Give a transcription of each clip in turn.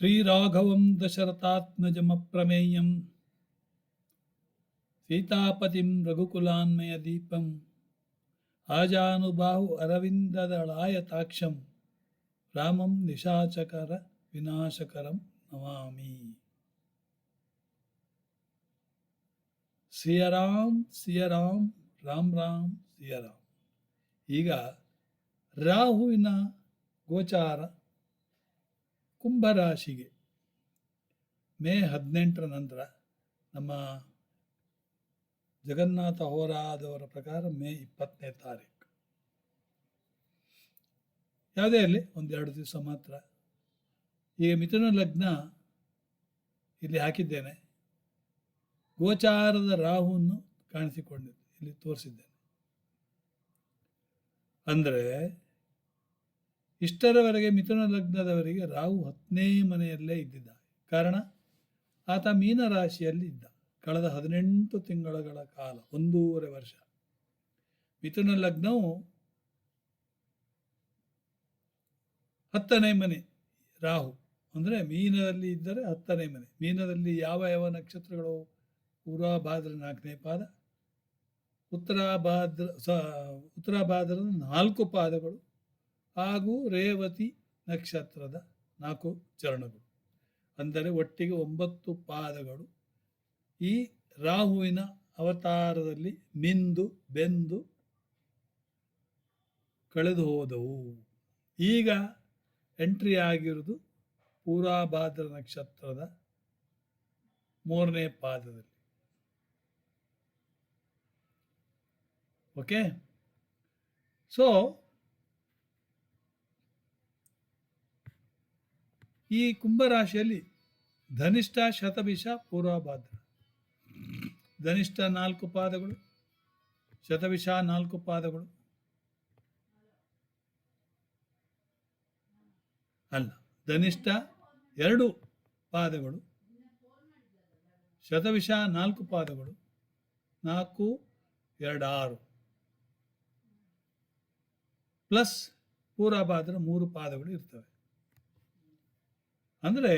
ಶ್ರೀರಾಘವಂ ದಶರಥಾತ್ಮಜಮಪ್ರಮೇಯಂ ಸೀತಾಪತಿಂ ರಘುಕುಲಾನ್ಮಯದೀಪಂ ಆಜಾನುಬಾಹು ಅರವಿಂದದಳಾಯತಾಕ್ಷಂ ರಾಮಂ ನಿಶಾಚಕರ ವಿನಾಶಕರಂ ನಮಾಮಿ ಸಿಯರಾಮ್ ಸಿಯರಾಮ್ ರಾಮ್ ರಾಮ್ ಸಿಯರಾಮ್ ಈಗ ರಾಹುವಿನ ಗೋಚಾರ ಕುಂಭರಾಶಿಗೆ ಮೇ ಹದಿನೆಂಟರ ನಂತರ ನಮ್ಮ ಜಗನ್ನಾಥ ಹೋರಾದವರ ಪ್ರಕಾರ ಮೇ ಇಪ್ಪತ್ತನೇ ತಾರೀಕು. ಯಾವುದೇ ಇರಲಿ ಒಂದೆರಡು ದಿವಸ ಮಾತ್ರ. ಈಗ ಮಿಥುನ ಲಗ್ನ ಇಲ್ಲಿ ಹಾಕಿದ್ದೇನೆ. ಗೋಚಾರದ ರಾಹುವನ್ನು ಕಾಣಿಸಿಕೊಂಡಿದ್ದೆ ಇಲ್ಲಿ ತೋರಿಸಿದ್ದೇನೆ. ಅಂದರೆ ಇಷ್ಟರವರೆಗೆ ಮಿಥುನ ಲಗ್ನದವರಿಗೆ ರಾಹು ಹತ್ತನೇ ಮನೆಯಲ್ಲೇ ಇದ್ದಿದ್ದ ಕಾರಣ? ಆತ ಮೀನ ರಾಶಿಯಲ್ಲಿ ಇದ್ದ. ಕಳೆದ ಹದಿನೆಂಟು ತಿಂಗಳುಗಳ ಕಾಲ, ಒಂದೂವರೆ ವರ್ಷ. ಮಿಥುನ ಲಗ್ನವು ಹತ್ತನೇ ಮನೆ, ರಾಹು. ಅಂದರೆ ಮೀನದಲ್ಲಿ ಇದ್ದರೆ ಹತ್ತನೇ ಮನೆ. ಮೀನದಲ್ಲಿ ಯಾವ ಯಾವ ನಕ್ಷತ್ರಗಳು? ಪೂರ್ವ ಭಾದ್ರ ನಾಲ್ಕನೇ ಪಾದ, ಉತ್ತರ ಭಾದ್ರ, ಸ, ಉತ್ತರ ಭಾದ್ರದ ನಾಲ್ಕು ಪಾದಗಳು. ಹಾಗೂ ರೇವತಿ ನಕ್ಷತ್ರದ ನಾಲ್ಕು ಚರಣಗಳು. ಅಂದರೆ ಒಟ್ಟಿಗೆ ಒಂಬತ್ತು ಪಾದಗಳು. ಈ ರಾಹುವಿನ ಅವತಾರದಲ್ಲಿ ಮಿಂದು, ಬೆಂದು ಕಳೆದು ಹೋದವು. ಈಗ ಎಂಟ್ರಿ ಆಗಿರುವುದು ಪೂರಾಭಾದ್ರ ನಕ್ಷತ್ರದ ಮೂರನೇ ಪಾದದಲ್ಲಿ. ಓಕೆ ಸೊ ಈ ಕುಂಭರಾಶಿಯಲ್ಲಿ ಧನಿಷ್ಠ, ಶತಭಿಷ, ಪೂರ್ವಭಾದ್ರ. ಧನಿಷ್ಠ ನಾಲ್ಕು ಪಾದಗಳು, ಶತಭಿಷ ನಾಲ್ಕು ಪಾದಗಳು. ಅಲ್ಲ, ಧನಿಷ್ಠ ಎರಡು ಪಾದಗಳು ಶತವಿಷ ನಾಲ್ಕು ಪಾದಗಳು, ನಾಲ್ಕು ಎರಡು ಆರು ಪ್ಲಸ್ ಪೂರ್ವಭಾದ್ರ ಮೂರು ಪಾದಗಳು ಇರ್ತವೆ. ಅಂದರೆ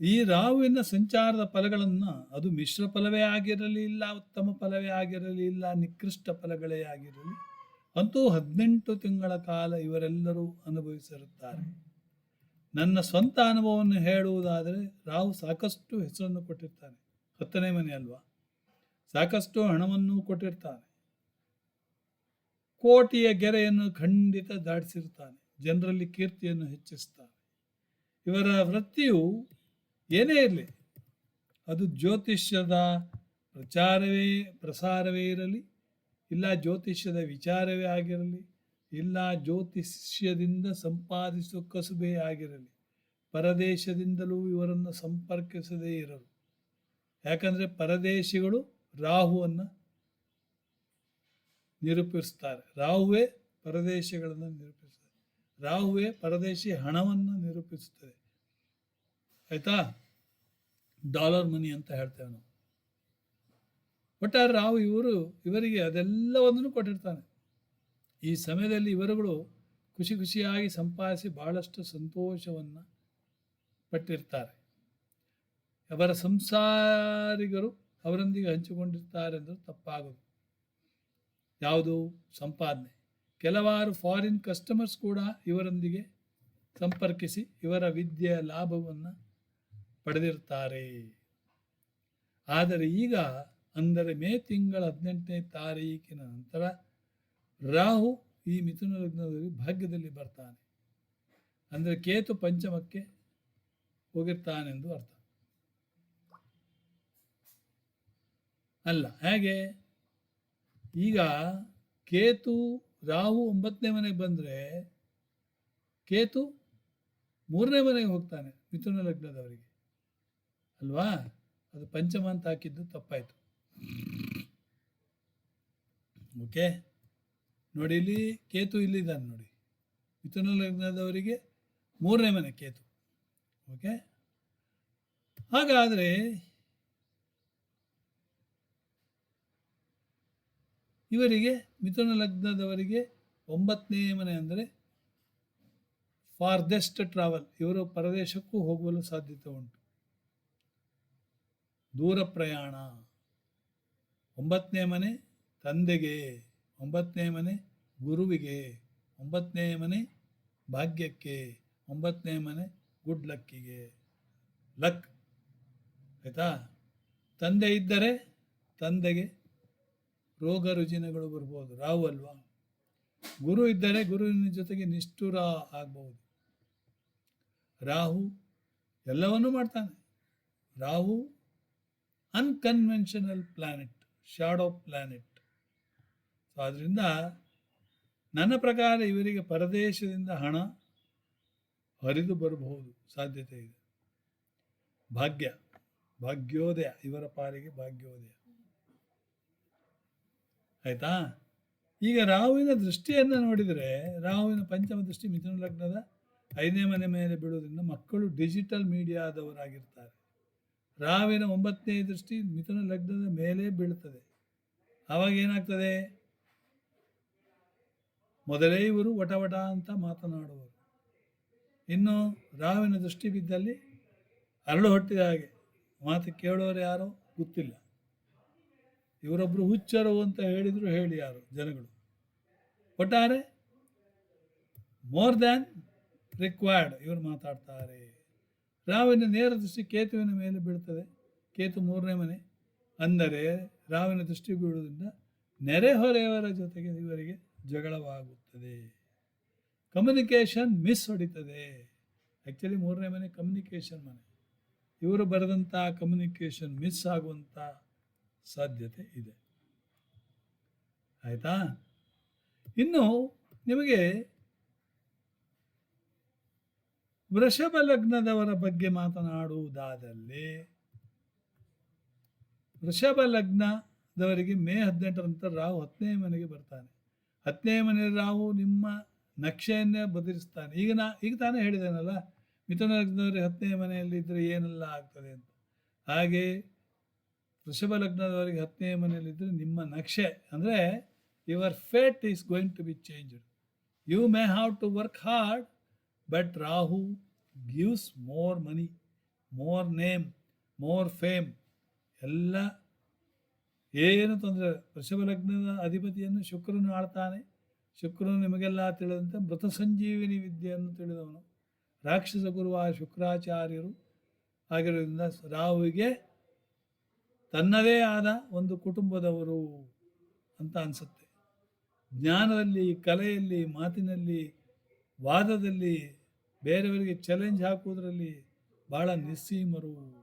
ಈ ರಾಹುವಿನ ಸಂಚಾರದ ಫಲಗಳನ್ನು ಅದು ಮಿಶ್ರ ಫಲವೇ ಆಗಿರಲಿಲ್ಲ ಉತ್ತಮ ಫಲವೇ ಆಗಿರಲಿಲ್ಲ ನಿಕೃಷ್ಟ ಫಲಗಳೇ ಆಗಿರಲಿ ಅಂತೂ ಹದಿನೆಂಟು ತಿಂಗಳ ಕಾಲ ಇವರೆಲ್ಲರೂ ಅನುಭವಿಸಿರುತ್ತಾರೆ. ನನ್ನ ಸ್ವಂತ ಅನುಭವವನ್ನು ಹೇಳುವುದಾದರೆ ರಾಹು ಸಾಕಷ್ಟು ಹೆಸರನ್ನು ಕೊಟ್ಟಿರ್ತಾನೆ. ಹತ್ತನೇ ಮನೆ ಅಲ್ವಾ? ಸಾಕಷ್ಟು ಹಣವನ್ನು ಕೊಟ್ಟಿರ್ತಾನೆ. ಕೋಟಿಯ ಗೆರೆಯನ್ನು ಖಂಡಿತ ದಾಟಿಸಿರ್ತಾನೆ. ಜನರಲ್ಲಿ ಕೀರ್ತಿಯನ್ನು ಹೆಚ್ಚಿಸ್ತಾನೆ. ಇವರ ವೃತ್ತಿಯು ಏನೇ ಇರಲಿ, ಅದು ಜ್ಯೋತಿಷ್ಯದ ಪ್ರಚಾರವೇ, ಪ್ರಸಾರವೇ ಇರಲಿ, ಇಲ್ಲ ಜ್ಯೋತಿಷ್ಯದ ವಿಚಾರವೇ ಆಗಿರಲಿ ಇಲ್ಲ ಜ್ಯೋತಿಷ್ಯದಿಂದ ಸಂಪಾದಿಸುವ ಕಸುಬೇ ಆಗಿರಲಿ. ಪರದೇಶದಿಂದಲೂ ಇವರನ್ನು ಸಂಪರ್ಕಿಸದೇ ಇರಲು ಯಾಕಂದರೆ ಪರದೇಶಿಗಳು ರಾಹುವನ್ನು ನಿರೂಪಿಸ್ತಾರೆ. ರಾಹುವೇ ಪರದೇಶಗಳನ್ನು ನಿರೂಪಿಸ್ತಾರೆ. ರಾಹುವೇ ಪರದೇಶಿ ಹಣವನ್ನು ನಿರೂಪಿಸುತ್ತದೆ. ಆಯಿತಾ? ಡಾಲರ್ ಮನಿ ಅಂತ ಹೇಳ್ತೇವೆ ನಾವು. ಒಟ್ಟಾರೆ ರಾಹು ಇವರು, ಇವರಿಗೆ ಅದೆಲ್ಲವನ್ನೂ ಕೊಟ್ಟಿರ್ತಾನೆ. ಈ ಸಮಯದಲ್ಲಿ ಇವರುಗಳು ಖುಷಿ ಖುಷಿಯಾಗಿ ಸಂಪಾದಿಸಿ ಬಹಳಷ್ಟು ಸಂತೋಷವನ್ನು ಪಟ್ಟಿರ್ತಾರೆ. ಅವರ ಸಂಸಾರಿಗರು ಅವರೊಂದಿಗೆ ಹಂಚಿಕೊಂಡಿರ್ತಾರೆ ಅಂದರೆ ತಪ್ಪಾಗದು. ಯಾವುದು? ಸಂಪಾದನೆ. ಕೆಲವಾರು ಫಾರಿನ್ ಕಸ್ಟಮರ್ಸ್ ಕೂಡ ಇವರೊಂದಿಗೆ ಸಂಪರ್ಕಿಸಿ ಇವರ ವಿದ್ಯೆಯ ಲಾಭವನ್ನು ಪಡೆದಿರ್ತಾರೆ. ಆದರೆ ಈಗ ಅಂದರೆ ಮೇ ತಿಂಗಳ ಹದಿನೆಂಟನೇ ತಾರೀಕಿನ ನಂತರ ರಾಹು ಈ ಮಿಥುನ ಲಗ್ನದಲ್ಲಿ ಭಾಗ್ಯದಲ್ಲಿ ಬರ್ತಾನೆ. ಅಂದರೆ ಕೇತು ಪಂಚಮಕ್ಕೆ ಹೋಗಿರ್ತಾನೆಂದು ಅರ್ಥ. ಅಲ್ಲ, ಹೇಗೆ ಈಗ ಕೇತು ರಾಹು ಒಂಬತ್ತನೇ ಮನೆಗೆ ಬಂದರೆ ಕೇತು ಮೂರನೇ ಮನೆಗೆ ಹೋಗ್ತಾನೆ ಮಿಥುನ ಲಗ್ನದವರಿಗೆ. ಅಲ್ವಾ? ಅದು ಪಂಚಮ ಅಂತ ಹಾಕಿದ್ದು ತಪ್ಪಾಯಿತು. ಓಕೆ ನೋಡಿ, ಇಲ್ಲಿ ಕೇತು ಇಲ್ಲಿದ್ದಾನೆ ನೋಡಿ. ಮಿಥುನ ಲಗ್ನದವರಿಗೆ ಮೂರನೇ ಮನೆ ಕೇತು. ಓಕೆ ಹಾಗಾದರೆ ಇವರಿಗೆ, ಮಿಥುನ ಲಗ್ನದವರಿಗೆ ಒಂಬತ್ತನೇ ಮನೆ ಅಂದರೆ ಫಾರ್ದೆಸ್ಟ್ ಟ್ರಾವೆಲ್ ಇವರು ಪರದೇಶಕ್ಕೂ ಹೋಗಲು ಸಾಧ್ಯತೆ ಉಂಟು. ದೂರ ಪ್ರಯಾಣ. ಒಂಬತ್ತನೇ ಮನೆ ತಂದೆಗೆ. ಒಂಬತ್ತನೇ ಮನೆ ಗುರುವಿಗೆ, ಒಂಬತ್ತನೇ ಮನೆ ಭಾಗ್ಯಕ್ಕೆ, ಒಂಬತ್ತನೇ ಮನೆ ಗುಡ್ ಲಕ್ಕಿಗೆ. ಲಕ್, ಆಯಿತಾ? ತಂದೆ ಇದ್ದರೆ ತಂದೆಗೆ ರೋಗ ರುಜಿನಗಳು ಬರ್ಬೋದು ರಾವು ಅಲ್ವಾ? ಗುರು ಇದ್ದರೆ ಗುರುವಿನ ಜೊತೆಗೆ ನಿಷ್ಠುರ ಆಗ್ಬೋದು. ರಾಹು ಎಲ್ಲವನ್ನೂ ಮಾಡ್ತಾನೆ. Rahu unconventional planet shadow planet ಆದ್ದರಿಂದ ನನ್ನ ಪ್ರಕಾರ ಇವರಿಗೆ ಪರದೇಶದಿಂದ ಹಣ ಹರಿದು ಬರಬಹುದು ಸಾಧ್ಯತೆ ಇದೆ. ಭಾಗ್ಯ, ಭಾಗ್ಯೋದಯ, ಇವರ ಪಾಲಿಗೆ ಭಾಗ್ಯೋದಯ. ಆಯಿತಾ? ಈಗ ರಾಹುವಿನ ದೃಷ್ಟಿಯನ್ನು ನೋಡಿದರೆ, ರಾಹುವಿನ ಪಂಚಮ ದೃಷ್ಟಿ ಮಿಥುನ ಲಗ್ನದ ಐದನೇ ಮನೆ ಮೇಲೆ ಬೀಳೋದ್ರಿಂದ ಮಕ್ಕಳು ಡಿಜಿಟಲ್ ಮೀಡಿಯಾದವರಾಗಿರ್ತಾರೆ. ರಾಹುವಿನ ಒಂಬತ್ತನೇ ದೃಷ್ಟಿ ಮಿಥುನ ಲಗ್ನದ ಮೇಲೆ ಬೀಳುತ್ತದೆ ಆವಾಗ ಏನಾಗ್ತದೆ? ಮೊದಲೇ ಇವರು ವಟವಟ ವಟ ಅಂತ ಮಾತನಾಡುವರು. ಇನ್ನು ರಾವಿನ ದೃಷ್ಟಿ ಬಿದ್ದಲ್ಲಿ ಅರಳು ಹೊಟ್ಟಿದ ಹಾಗೆ ಮಾತು ಕೇಳೋರು ಯಾರೋ ಗೊತ್ತಿಲ್ಲ. ಇವರೊಬ್ಬರು ಹುಚ್ಚರು ಅಂತ ಹೇಳಿದ್ರು ಹೇಳಿ ಯಾರು ಜನಗಳು. ಒಟ್ಟಾರೆ ಮೋರ್ ದ್ಯಾನ್ ರಿಕ್ವೈರ್ಡ್ ಇವರು ಮಾತಾಡ್ತಾರೆ. ರಾವಿನ ನೇರ ದೃಷ್ಟಿ ಕೇತುವಿನ ಮೇಲೆ ಬೀಳ್ತದೆ. ಕೇತು ಮೂರನೇ ಮನೆ. ಅಂದರೆ ರಾವಿನ ದೃಷ್ಟಿ ಬೀಳುವುದರಿಂದ ನೆರೆಹೊರೆಯವರ ಜೊತೆಗೆ ಇವರಿಗೆ ಜಗಳವಾಗುತ್ತದೆ. ಕಮ್ಯುನಿಕೇಷನ್ ಮಿಸ್ ಹೊಡಿತದೆ. ಆ್ಯಕ್ಚುಲಿ ಮೂರನೇ ಮನೆ ಕಮ್ಯುನಿಕೇಷನ್ ಮನೆ. ಇವರು ಬರೆದಂಥ ಕಮ್ಯುನಿಕೇಷನ್ ಮಿಸ್ ಆಗುವಂಥ ಸಾಧ್ಯತೆ ಇದೆ. ಆಯಿತಾ? ಇನ್ನು ನಿಮಗೆ ವೃಷಭ ಲಗ್ನದವರ ಬಗ್ಗೆ ಮಾತನಾಡುವುದಾದಲ್ಲಿ ವೃಷಭ ಲಗ್ನದವರಿಗೆ ಮೇ ಹದಿನೆಂಟರ ನಂತರ ರಾಹು ಹತ್ತನೇ ಮನೆಗೆ ಬರ್ತಾನೆ. ಹತ್ತನೇ ಮನೆ ರಾಹು ನಿಮ್ಮ ನಕ್ಷೆಯನ್ನೇ ಬದಲಿಸ್ತಾನೆ. ಈಗ ನಾ, ಈಗ ತಾನೇ ಹೇಳಿದ್ದೇನಲ್ಲ ಮಿಥುನ ಲಗ್ನದವರಿಗೆ ಹತ್ತನೇ ಮನೆಯಲ್ಲಿ ಇದ್ದರೆ ಏನೆಲ್ಲ ಆಗ್ತದೆ ಅಂತ. ಹಾಗೆ ವೃಷಭ ಲಗ್ನದವರಿಗೆ ಹತ್ತನೇ ಮನೆಯಲ್ಲಿದ್ದರೆ ನಿಮ್ಮ ನಕ್ಷೆ, ಅಂದರೆ your fate is going to be changed you may have to work hard but Rahu gives more money more name more fame ಎಲ್ಲ ಏನು ತೊಂದರೆ ವೃಷಭ ಲಗ್ನದ ಅಧಿಪತಿಯನ್ನು ಶುಕ್ರನು ಆಳ್ತಾನೆ. ಶುಕ್ರನು ನಿಮಗೆಲ್ಲ ತಿಳಿದಂತೆ ಮೃತ ಸಂಜೀವಿನಿ ವಿದ್ಯೆಯನ್ನು ತಿಳಿದವನು. ರಾಕ್ಷಸ ಗುರುವಾದ ಶುಕ್ರಾಚಾರ್ಯರು ಆಗಿರೋದ್ರಿಂದ ರಾಹುವಿಗೆ ತನ್ನದೇ ಆದ ಒಂದು ಕುಟುಂಬದವರು ಅಂತ ಅನಿಸುತ್ತೆ. ಜ್ಞಾನದಲ್ಲಿ, ಕಲೆಯಲ್ಲಿ, ಮಾತಿನಲ್ಲಿ, ವಾದದಲ್ಲಿ ಬೇರೆಯವರಿಗೆ ಚಾಲೆಂಜ್ ಹಾಕುವುದರಲ್ಲಿ ಭಾಳ ನಿಸ್ಸೀಮರು.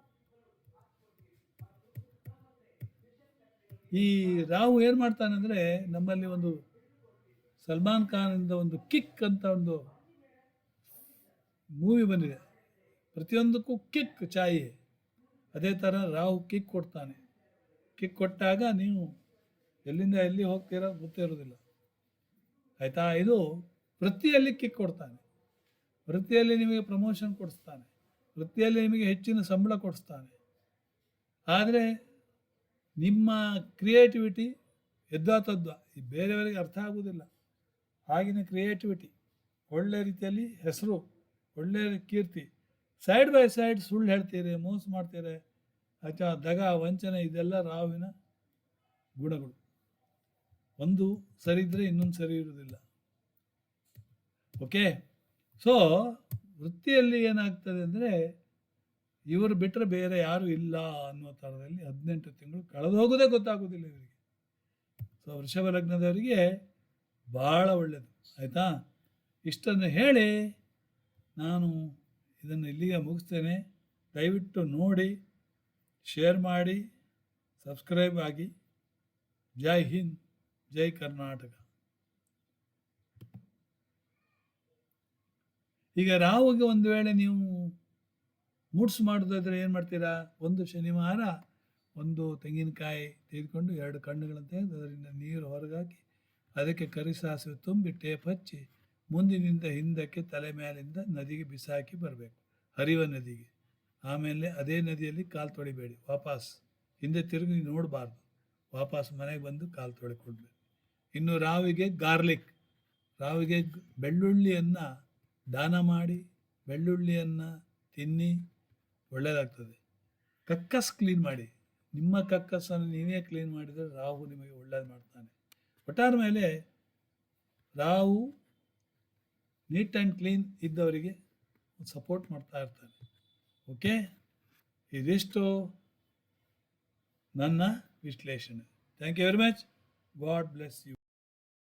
ಈ ರಾವ್ ಏನು ಮಾಡ್ತಾನೆ ಅಂದರೆ ನಮ್ಮಲ್ಲಿ ಒಂದು ಸಲ್ಮಾನ್ ಖಾನಿಂದ ಒಂದು ಕಿಕ್ ಅಂತ ಒಂದು ಮೂವಿ ಬಂದಿದೆ. ಪ್ರತಿಯೊಂದಕ್ಕೂ ಕಿಕ್ ಚಾಯಿ ಅದೇ ಥರ ರಾವ್ ಕಿಕ್ ಕೊಡ್ತಾನೆ. ಕಿಕ್ ಕೊಟ್ಟಾಗ ನೀವು ಎಲ್ಲಿಂದ ಎಲ್ಲಿ ಹೋಗ್ತೀರೋ ಗೊತ್ತೇ ಇರೋದಿಲ್ಲ. ಆಯಿತಾ? ಇದು ವೃತ್ತಿಯಲ್ಲಿ ಕಿಕ್ ಕೊಡ್ತಾನೆ. ವೃತ್ತಿಯಲ್ಲಿ ನಿಮಗೆ ಪ್ರಮೋಷನ್ ಕೊಡಿಸ್ತಾನೆ. ವೃತ್ತಿಯಲ್ಲಿ ನಿಮಗೆ ಹೆಚ್ಚಿನ ಸಂಬಳ ಕೊಡಿಸ್ತಾನೆ. ಆದರೆ ನಿಮ್ಮ ಕ್ರಿಯೇಟಿವಿಟಿ ಯದ್ವಾ ತದ್ವಾ ಈ ಬೇರೆಯವರಿಗೆ ಅರ್ಥ ಆಗುವುದಿಲ್ಲ. ಆಗಿನ ಕ್ರಿಯೇಟಿವಿಟಿ ಒಳ್ಳೆ ರೀತಿಯಲ್ಲಿ ಹೆಸರು ಒಳ್ಳೆಯ ಕೀರ್ತಿ ಸೈಡ್ ಬೈ ಸೈಡ್ ಸುಳ್ಳು ಹೇಳ್ತೀರಿ, ಮೋಸ ಮಾಡ್ತೀರಿ ಅಥವಾ ದಗ, ವಂಚನೆ, ಇದೆಲ್ಲ ರಾವಿನ ಗುಣಗಳು. ಒಂದು ಸರಿ ಇದ್ದರೆ ಇನ್ನೊಂದು ಸರಿ ಇರುವುದಿಲ್ಲ. ಓಕೆ ಸೊ ವೃತ್ತಿಯಲ್ಲಿ ಏನಾಗ್ತದೆ ಅಂದರೆ ಇವರು ಬಿಟ್ಟರೆ ಬೇರೆ ಯಾರೂ ಇಲ್ಲ ಅನ್ನೋ ಥರದಲ್ಲಿ ಹದಿನೆಂಟು ತಿಂಗಳು ಕಳೆದು ಹೋಗೋದೇ ಗೊತ್ತಾಗೋದಿಲ್ಲ ಇವರಿಗೆ. ಸೊ ವೃಷಭ ಲಗ್ನದವರಿಗೆ ಭಾಳ ಒಳ್ಳೆಯದು ಆಯಿತಾ? ಇಷ್ಟನ್ನು ಹೇಳಿ ನಾನು ಇದನ್ನು ಇಲ್ಲಿಗೆ ಮುಗಿಸ್ತೇನೆ. ದಯವಿಟ್ಟು ನೋಡಿ, ಶೇರ್ ಮಾಡಿ, ಸಬ್ಸ್ಕ್ರೈಬ್ ಆಗಿ. ಜೈ ಹಿಂದ್, ಜೈ ಕರ್ನಾಟಕ. ಈಗ ರಾಹುಗೆ ಒಂದು ವೇಳೆ ನೀವು ಮೂಡ್ಸ್ ಮಾಡೋದಾದರೆ ಏನು ಮಾಡ್ತೀರಾ? ಒಂದು ಶನಿವಾರ ಒಂದು ತೆಂಗಿನಕಾಯಿ ತೆಗೆದುಕೊಂಡು ಎರಡು ಕಣ್ಣುಗಳನ್ನು ತೆಗೆದು ಅದರಿಂದ ನೀರು ಹೊರಗಾಕಿ ಅದಕ್ಕೆ ಕರಿಸಾಸಿವೆ ತುಂಬಿ ಟೇಪ್ ಹಚ್ಚಿ ಮುಂದಿನಿಂದ ಹಿಂದಕ್ಕೆ ತಲೆ ಮೇಲಿಂದ ನದಿಗೆ ಬಿಸಾಕಿ ಬರಬೇಕು. ಹರಿವ ನದಿಗೆ. ಆಮೇಲೆ ಅದೇ ನದಿಯಲ್ಲಿ ಕಾಲು ತೊಳಿಬೇಡಿ. ವಾಪಸ್. ಹಿಂದೆ ತಿರುಗಿ ನೋಡಬಾರ್ದು. ವಾಪಸ್ ಮನೆಗೆ ಬಂದು ಕಾಲು ತೊಳ್ಕೊಳ್ಬೇಕು ಇನ್ನು ರಾವಿಗೆ ಗಾರ್ಲಿಕ್. ರಾವಿಗೆ ಬೆಳ್ಳುಳ್ಳಿಯನ್ನು ದಾನ ಮಾಡಿ, ಬೆಳ್ಳುಳ್ಳಿಯನ್ನು ತಿನ್ನಿ ಒಳ್ಳೆಯದಾಗ್ತದೆ ಕಕ್ಕಸ್ ಕ್ಲೀನ್ ಮಾಡಿ. ನಿಮ್ಮ ಕಕ್ಕಸನ್ನು ನೀವೇ ಕ್ಲೀನ್ ಮಾಡಿದರೆ ರಾಹು ನಿಮಗೆ ಒಳ್ಳೇದು ಮಾಡ್ತಾನೆ. ಒಟ್ಟಾರ ಮೇಲೆ ರಾಹು ನೀಟ್ ಆ್ಯಂಡ್ ಕ್ಲೀನ್ ಇದ್ದವರಿಗೆ ಸಪೋರ್ಟ್ ಮಾಡ್ತಾ ಇರ್ತಾನೆ. ಓಕೆ ಇದಿಷ್ಟು ನನ್ನ ವಿಶ್ಲೇಷಣೆ. Thank you very much God bless you